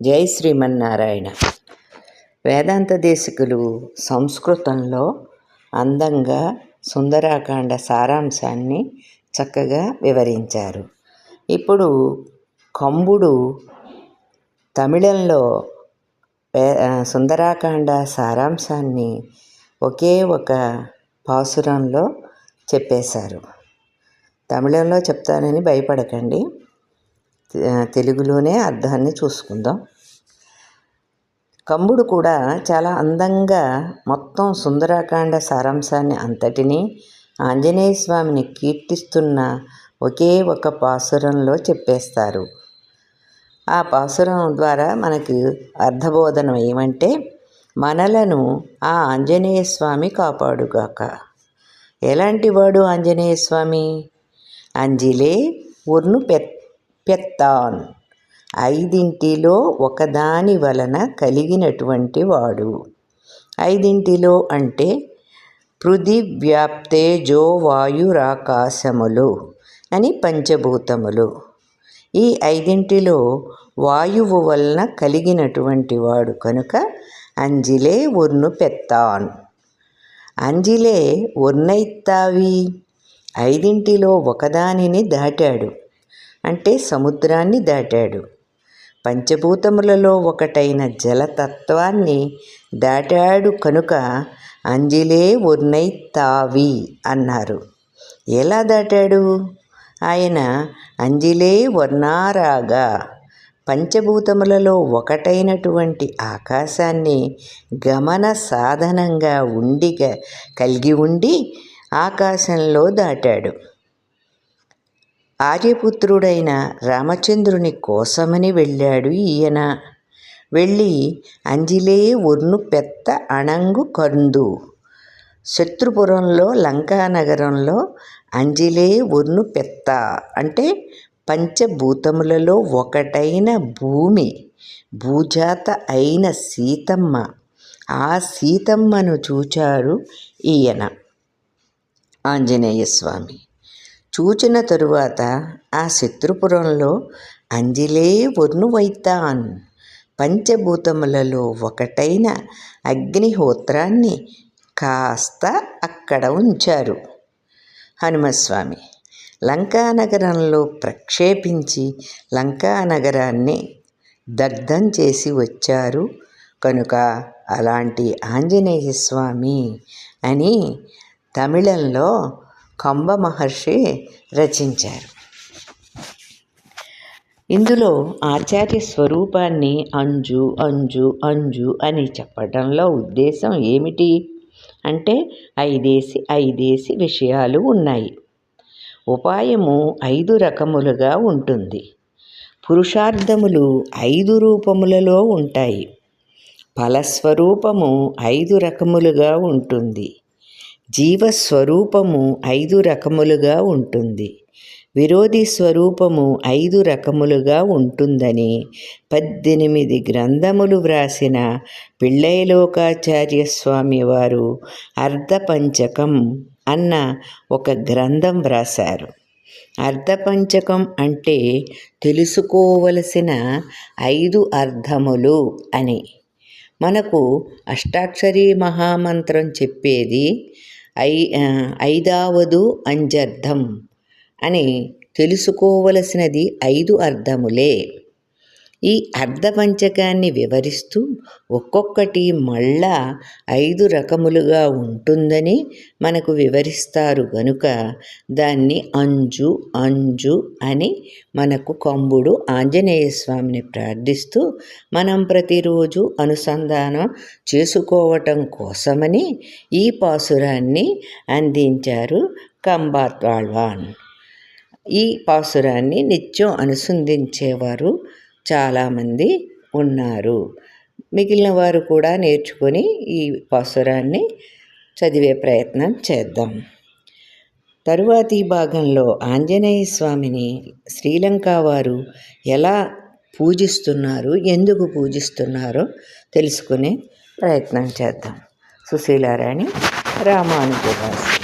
జై శ్రీమన్నారాయణ. వేదాంత దేశికులు సంస్కృతంలో అందంగా సుందరాకాండ సారాంశాన్ని చక్కగా వివరించారు. ఇప్పుడు కంబుడు తమిళంలో సుందరాకాండ సారాంశాన్ని ఒకే ఒక పాసురంలో చెప్పేశారు. తమిళంలో చెప్తానని భయపడకండి. తెలుగులోనే అర్థాన్ని చూసుకుందాం. కంబుడు కూడా చాలా అందంగా మొత్తం సుందరాకాండ సారాంశాన్ని అంతటినీ ఆంజనేయ స్వామిని కీర్తిస్తున్న ఒకే ఒక పాసురంలో చెప్పేస్తారు. ఆ పాసురం ద్వారా మనకు అర్థబోధనం ఏమంటే మనలను ఆ ఆంజనేయ స్వామి కాపాడుగాక. ఎలాంటి వాడు ఆంజనేయ స్వామి? అంజిలే ఉర్ను పెత్త పెత్తాన్ ఐదింటిలో ఒకదాని వలన కలిగినటువంటి వాడు. ఐదింటిలో అంటే పృథివ్యాప్తేజో వాయురాకాశములు అని పంచభూతములు. ఈ ఐదింటిలో వాయువు వలన కలిగినటువంటి వాడు కనుక అంజిలే ఉర్ను పెత్తాన్. అంజిలే ఉర్నైత్తావి ఐదింటిలో ఒకదానిని దాటాడు. అంటే సముద్రాన్ని దాటాడు. పంచభూతములలో ఒకటైన జలతత్వాన్ని దాటాడు కనుక అంజిలే ఉర్నై తావి అన్నారు. ఎలా దాటాడు? ఆయన అంజిలే వర్ణారాగా. పంచభూతములలో ఒకటైనటువంటి ఆకాశాన్ని గమన సాధనంగా ఉండిగా కలిగి ఉండి ఆకాశంలో దాటాడు. ఆర్యపుత్రుడైన రామచంద్రుని కోసమని వెళ్ళాడు ఈయన. వెళ్ళి అంజిలే ఒర్ను పెత్త అణంగు కందు. శత్రుపురంలో లంకానగరంలో అంజిలే ఒర్ను పెత్త అంటే పంచభూతములలో ఒకటైన భూమి భూజాత అయిన సీతమ్మ. ఆ సీతమ్మను చూచారు ఈయన. ఆంజనేయ స్వామి చూచిన తరువాత ఆ శత్రుపురంలో అంజిలే వర్ణువైతాన్ పంచభూతములలో ఒకటైన అగ్నిహోత్రాన్ని కాస్త అక్కడ ఉంచారు. హనుమస్వామి లంకానగరంలో ప్రక్షేపించి లంకానగరాన్ని దగ్ధం చేసి వచ్చారు. కనుక అలాంటి ఆంజనేయ స్వామి అని తమిళంలో కంబ మహర్షి రచించారు. ఇందులో ఆచార్య స్వరూపాన్ని అంజు అంజు అంజు అని చెప్పడంలో ఉద్దేశం ఏమిటి? అంటే ఐదేసి ఐదేసి విషయాలు ఉన్నాయి. ఉపాయము ఐదు రకములుగా ఉంటుంది. పురుషార్థములు ఐదు రూపములలో ఉంటాయి. ఫలస్వరూపము ఐదు రకములుగా ఉంటుంది. జీవస్వరూపము ఐదు రకములుగా ఉంటుంది. విరోధి స్వరూపము ఐదు రకములుగా ఉంటుందని పద్దెనిమిది గ్రంథములు వ్రాసిన పిళ్ళైలోకాచార్య స్వామి వారు అర్ధపంచకం అన్న ఒక గ్రంథం వ్రాశారు. అర్ధపంచకం అంటే తెలుసుకోవలసిన ఐదు అర్థములు అని. మనకు అష్టాక్షరీ మహామంత్రం చెప్పేది ఐ ఐదావదు అంజర్థం. అని తెలుసుకోవలసినది ఐదు అర్థములే. ఈ అర్ధపంచకాన్ని వివరిస్తూ ఒక్కొక్కటి మళ్ళా ఐదు రకములుగా ఉంటుందని మనకు వివరిస్తారు గనుక దాన్ని అంజు అంజు అని మనకు కంబుడు ఆంజనేయ స్వామిని ప్రార్థిస్తూ మనం ప్రతిరోజు అనుసంధానం చేసుకోవటం కోసమని ఈ పాసురాన్ని అందించారు కంబాత్వాళ్వాన్ ఈ పాసురాన్ని నిత్యం అనుసంధించేవారు చాలామంది ఉన్నారు. మిగిలిన వారు కూడా నేర్చుకొని ఈ పాసురాన్ని చదివే ప్రయత్నం చేద్దాం. తరువాతి భాగంలో ఆంజనేయ స్వామిని శ్రీలంక వారు ఎలా పూజిస్తున్నారు ఎందుకు పూజిస్తున్నారో తెలుసుకునే ప్రయత్నం చేద్దాం. సుశీలారాణి రామానుజదాస్